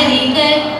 American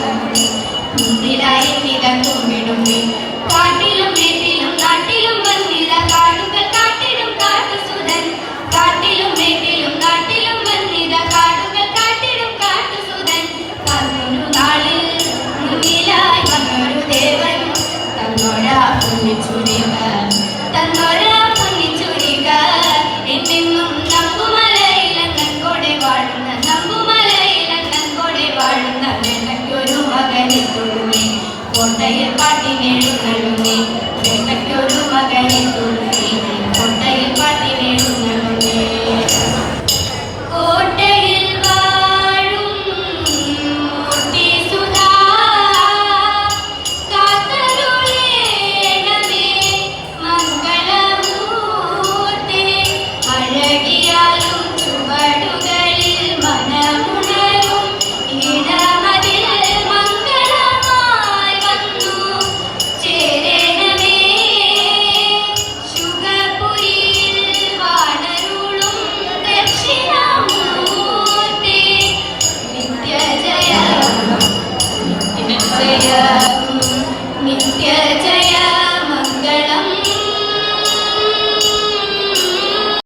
തമ്മിൽ മുന്നിലായി നില തുമ്പിടുമ്പി